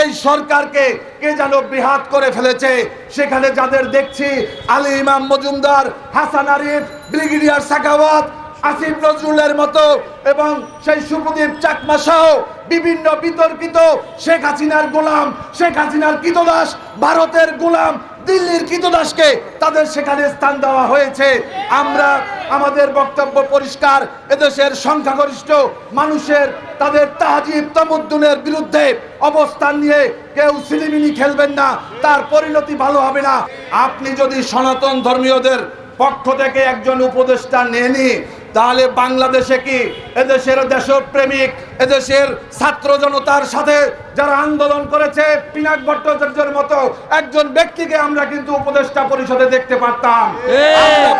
এই সরকারকে কে যেন বিহাত করে ফেলেছে? সেখানে যাদের দেখছি, আলী ইমাম মজুমদার, হাসান আরিফ, ব্রিগেডিয়ার সাকাওয়াত আসিফ নজরুলের মতো এবং সেই সুপ্রদীপ চাকমা সহ বিভিন্ন বিতর্কিত শেখ হাসিনার গোলাম, শেখ হাসিনার কৃতদাস, ভারতের গোলাম দিল্লির কৃতদাসকে তাদের সেখানে স্থান দেওয়া হয়েছে। আমরা আমাদের বক্তব্য পরিষ্কার, এদেশের সংখ্যাগরিষ্ঠ মানুষের, তাদের তাহাজিব তমদ্দুনের বিরুদ্ধে অবস্থান নিয়ে কেউ সিলিমিনি খেলবেন না, তার পরিণতি ভালো হবে না। আপনি যদি সনাতন ধর্মীয়দের পক্ষ থেকে একজন উপদেষ্টা নেনি তাহলে বাংলাদেশে কি এদেশের দেশপ্রেমিক এদেশের ছাত্র জনতার সাথে যারা আন্দোলন করেছে পিনাক ভট্টাচার্যের মতো একজন ব্যক্তিকে আমরা কিন্তু উপদেষ্টা পরিষদে দেখতে পারতাম।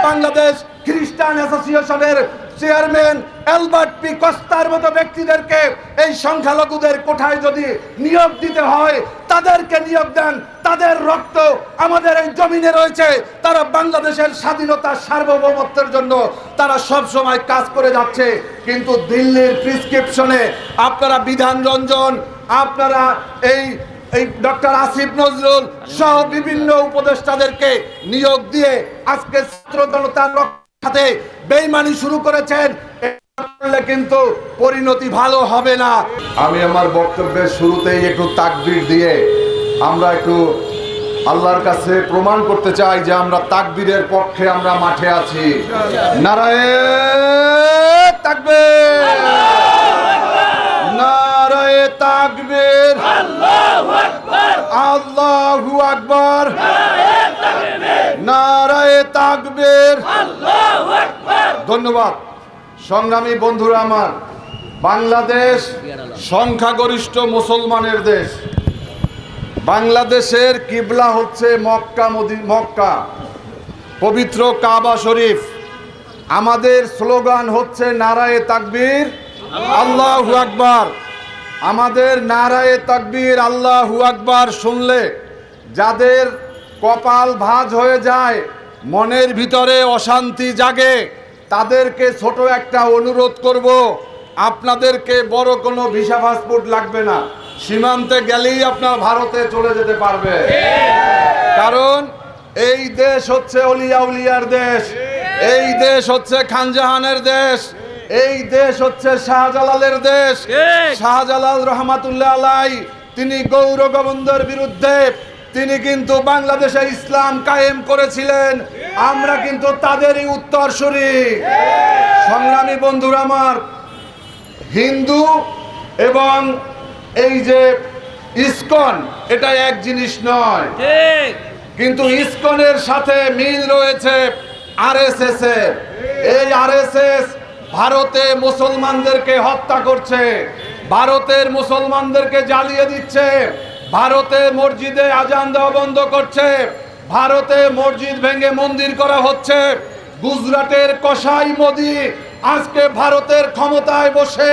বাংলাদেশ খ্রিস্টান অ্যাসোসিয়েশনের চেয়ারম্যান অ্যালবার্ট পি কস্তার মতো ব্যক্তিদেরকে এই সংখ্যালঘুদের কোঠায় যদি নিয়োগ দিতে হয় তাদেরকে নিয়োগ দেন। তাদের রক্ত আমাদের এই জমিনে রয়েছে। তারা বাংলাদেশের স্বাধীনতা সার্বভৌমত্বের জন্য তারা সব সময় কাজ করে যাচ্ছে। কিন্তু দিল্লির প্রিসক্রিপশনে আপনারা বিধান রঞ্জন, আপনারা এই এই ডক্টর আসিফ নজরুল সহ বিভিন্ন উপদেষ্টাদেরকে নিয়োগ দিয়ে আজকে ছাত্র জনতার সাথে বেইমানি শুরু করেছেন। করলে কিন্তু পরিণতি ভালো হবে না। আমি আমার বক্তব্যের শুরুতেই একটু তাকবির দিয়ে আমরা একটু আল্লাহর কাছে প্রমাণ করতে চাই যে আমরা তাকবীরের পক্ষে আমরা মাঠে আছি। নারায়ে তাকবীর। নারায়ে তাকবীর। আল্লাহু আকবার। নারায়ে তাকবীর। ধন্যবাদ। সংগ্রামী বন্ধুরা আমার, বাংলাদেশ সংখ্যাগরিষ্ঠ মুসলমানের দেশ। বাংলাদেশের কিবলা হচ্ছে মক্কা মদি, মক্কা, পবিত্র কাবা শরীফ। আমাদের স্লোগান হচ্ছে নারায়ে তাকবীর, আল্লাহ আকবার। আমাদের নারায়ে তাকবীর, আল্লাহ আকবার শুনলে যাদের কপাল ভাঁজ হয়ে যায়, মনের ভিতরে অশান্তি জাগে। তাদেরকে ছোট একটা অনুরোধ করব আপনাদেরকে বড় কোনো ভিসা পাসপোর্ট লাগবে না। সীমান্তে গেলেই আপনার ভারতে চলে যেতে পারবে। কারণ এই দেশ হচ্ছে অলিয়া উলিয়ার দেশ এই দেশ হচ্ছে খানজাহানের দেশ এই দেশ হচ্ছে শাহজালালের দেশ। শাহজালাল রহমাতুল্লাহ আলাই তিনি গৌর গোবিন্দর বিরুদ্ধে তিনি কিন্তু বাংলাদেশে ইসলাম কায়েম করেছিলেন। আমরা কিন্তু তাদেরই উত্তর উত্তরসূরি। সংগ্রামী বন্ধুরা আমার হিন্দু এবং এই যে ইস্কন এটা এক জিনিস নয়। কিন্তু ইস্কনের সাথে মিল রয়েছে আরএসএস এর। এই আরএসএস ভারতে মুসলমানদেরকে হত্যা করছে ভারতের মুসলমানদেরকে জ্বালিয়ে দিচ্ছে। ভারতে মসজিদে আজান দেওয়া বন্ধ করছে। ভারতে মসজিদ ভেঙে মন্দির করা হচ্ছে। গুজরাটের কসাই মোদি আজকে ভারতের ক্ষমতায় বসে।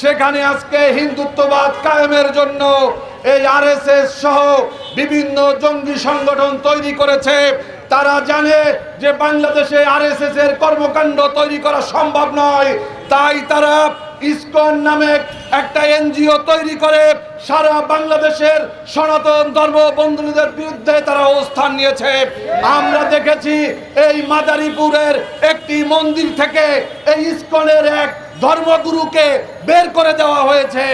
সেখানে আজকে হিন্দুত্ববাদ কায়েমের জন্য এই আরএসএস সহ বিভিন্ন জঙ্গি সংগঠন তৈরি করেছে। তারা জানে যে বাংলাদেশে আরএসএস এর কর্মকাণ্ড তৈরি করা সম্ভব নয়। তাই তারা ইসকন নামে একটা এনজিও তৈরি করে সারা বাংলাদেশের সনাতন ধর্ম বন্ধুদের বিরুদ্ধে তারা অবস্থান নিয়েছে। আমরা দেখেছি এই মাদারীপুরের একটি মন্দির থেকে এই ইসকনের এক ধর্মগুরুকে বের করে দেওয়া হয়েছে।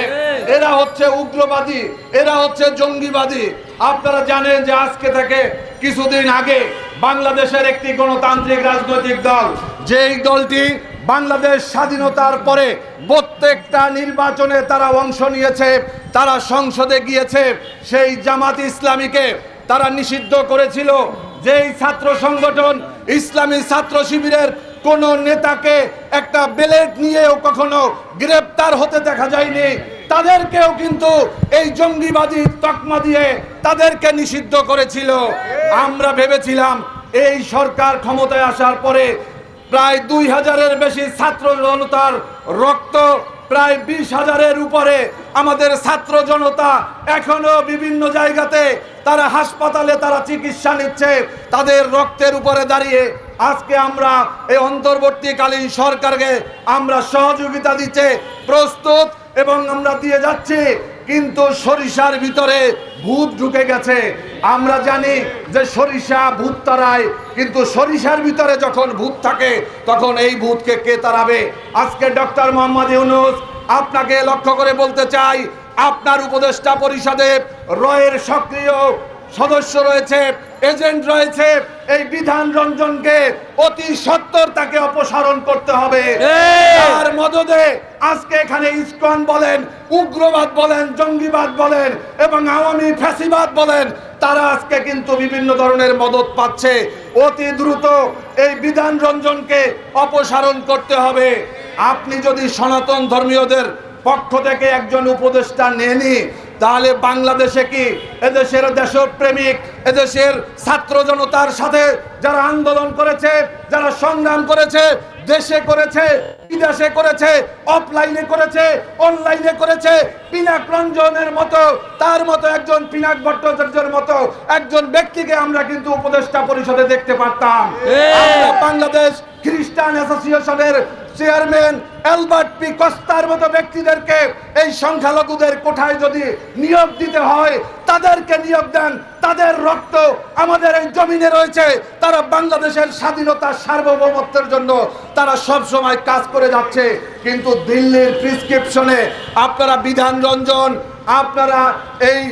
এরা হচ্ছে উগ্রবাদী, এরা হচ্ছে জঙ্গিবাদী। আপনারা জানেন যে আজকে থেকে কিছুদিন আগে বাংলাদেশের একটি গণতান্ত্রিক রাজনৈতিক দল, যেই দলটি বাংলাদেশ স্বাধীনতার পরে প্রত্যেকটা নির্বাচনে তারা অংশ নিয়েছে, তারা সংসদে গিয়েছে, সেই জামাত ইসলামীকে তারা নিষিদ্ধ করেছিল। যেই ছাত্র সংগঠন ইসলামী ছাত্র শিবিরের কোন নেতাকে একটা বেলেট নিয়েও কখনো গ্রেপ্তার হতে দেখা যায়নি, তাদেরকেও কিন্তু এই জঙ্গিবাদী তকমা দিয়ে তাদেরকে নিষিদ্ধ করেছিল। আমরা ভেবেছিলাম এই সরকার ক্ষমতায় আসার পরে প্রায় দুই হাজারের বেশি ছাত্র জনতার রক্ত প্রায় বিশ হাজারের উপরে আমাদের ছাত্র জনতা এখনও বিভিন্ন জায়গাতে তারা হাসপাতালে তারা চিকিৎসা নিচ্ছে। তাদের রক্তের উপরে দাঁড়িয়ে আজকে আমরা এই অন্তর্বর্তীকালীন সরকারকে আমরা সহযোগিতা দিচ্ছে প্রস্তুত এবং আমরা দিয়ে যাচ্ছি। কিন্তু সরিষার ভিতরে ভূত ঢুকে গেছে। আমরা জানি যে সরিষা ভূত তারায়, কিন্তু সরিষার ভিতরে যখন ভূত থাকে, তখন এই ভূতকে কে তারাবে আজকে ডক্টর মোহাম্মদ ইউনুস আপনাকে লক্ষ্য করে বলতে চাই, আপনার উপদেষ্টা পরিষদে রয়ের সক্রিয় সদস্য রয়েছে। এজেন্ট রয়েছে এই বিধান রঞ্জনকে অতি সত্তর তাকে অপসারণ করতে হবে। তার মদদে আজকে এখানে ইসকন বলেন উগ্রবাদ বলেন জঙ্গিবাদ বলেন এবং আওয়ামী ফ্যাসিবাদ বলেন তারা আজকে কিন্তু বিভিন্ন ধরনের মদত পাচ্ছে। অতি দ্রুত এই বিধান রঞ্জনকে অপসারণ করতে হবে। আপনি যদি সনাতন ধর্মীয়দের পক্ষ থেকে একজন উপদেষ্টা নেনি তাহলে বাংলাদেশে কি এদেশের দেশপ্রেমিক এদেশের ছাত্র জনতার সাথে যারা আন্দোলন করেছে যারা সংগ্রাম করেছে দেশে করেছে বিদেশে করেছে অফলাইনে করেছে অনলাইনে করেছে পিনাক রঞ্জনের মতো তার মতো একজন পিনাক ভট্টাচার্যের মতো একজন ব্যক্তিকে আমরা কিন্তু উপদেষ্টা পরিষদে দেখতে পারতাম। বাংলাদেশ খ্রিস্টান অ্যাসোসিয়েশনের চেয়ারম্যান অ্যালবার্ট পি কস্তার মতো ব্যক্তিদেরকে এই সংখ্যালঘুদের কোঠায় যদি নিয়োগ দিতে হয়, তাদেরকে নিয়োগ দেন। তাদের রক্ত আমাদের এই জমিনে রয়েছে। তারা বাংলাদেশের স্বাধীনতা সার্বভৌমত্বের জন্য তারা সব সময় কাজ করে যাচ্ছে। কিন্তু দিল্লির প্রিসক্রিপশনে আপনারা বিধান রঞ্জন, আপনারা এই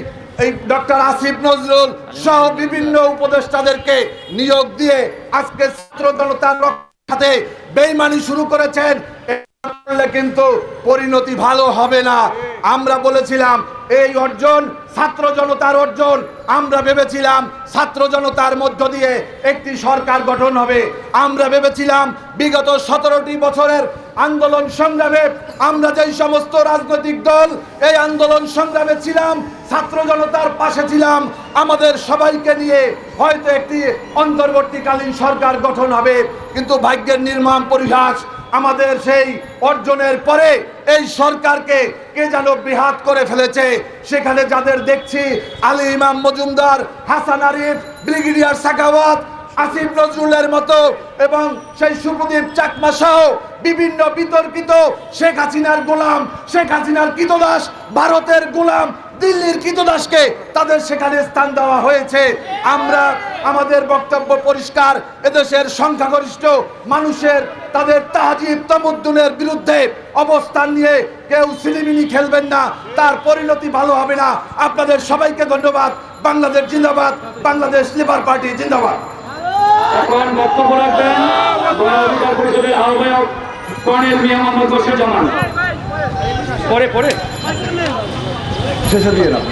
এই ডক্টর আসিফ নজরুল সহ বিভিন্ন উপদেষ্টাদেরকে নিয়োগ দিয়ে আজকে ছাত্র জনতার সাথে বেইমানি শুরু করেছেন। করলে কিন্তু পরিণতি ভালো হবে না। আমরা বলেছিলাম, এই অর্জন ছাত্র জনতার অর্জন। আমরা ভেবেছিলাম, ছাত্র জনতার মধ্য দিয়ে একটি সরকার গঠন হবে। আমরা ভেবেছিলাম, বিগত সতেরোটি বছরের আন্দোলন সংগ্রামে আমরা যেই সমস্ত রাজনৈতিক দল, এই আন্দোলন সংগ্রামে ছিলাম ছাত্র জনতার পাশে ছিলাম। আমাদের সবাইকে নিয়ে হয়তো একটি অন্তর্বর্তীকালীন সরকার গঠন হবে, কিন্তু ভাগ্যের নির্মাণ পরিহাস আমাদের সেই অর্জনের পরে এই সরকারকে কে যেন বিহাত করে ফেলেছে, সেখানে যাদের দেখছি, আলী ইমাম মজুমদার, হাসান আরিফ, ব্রিগেডিয়ার সাকাওয়াত আসিফ নজরুলের মতো এবং সেই সুপ্রদীপ চাকমা সহ বিভিন্ন বিতর্কিত শেখ হাসিনার গোলাম, শেখ হাসিনার কৃতদাস, ভারতের গোলাম দিল্লির কৃতদাসকে তাদের সেখানে স্থান দেওয়া হয়েছে। আমরা আমাদের বক্তব্য পরিষ্কার এদেশের সংখ্যাগরিষ্ঠ মানুষের তাদের তাহাজিব তমুদ্দুনের বিরুদ্ধে অবস্থান নিয়ে কেউ সিলিমিনি খেলবেন না তার পরিণতি ভালো হবে না। আপনাদের সবাইকে ধন্যবাদ। বাংলাদেশ জিন্দাবাদ বাংলাদেশ লিবার পার্টি জিন্দাবাদ। এখন বক্তব্য রাখবেন গণ পরিষদের আহ্বায়ক কর্নেল মিয়া মোহাম্মদ বশির জামান। পরে পরে শেষে দিয়ে নাও।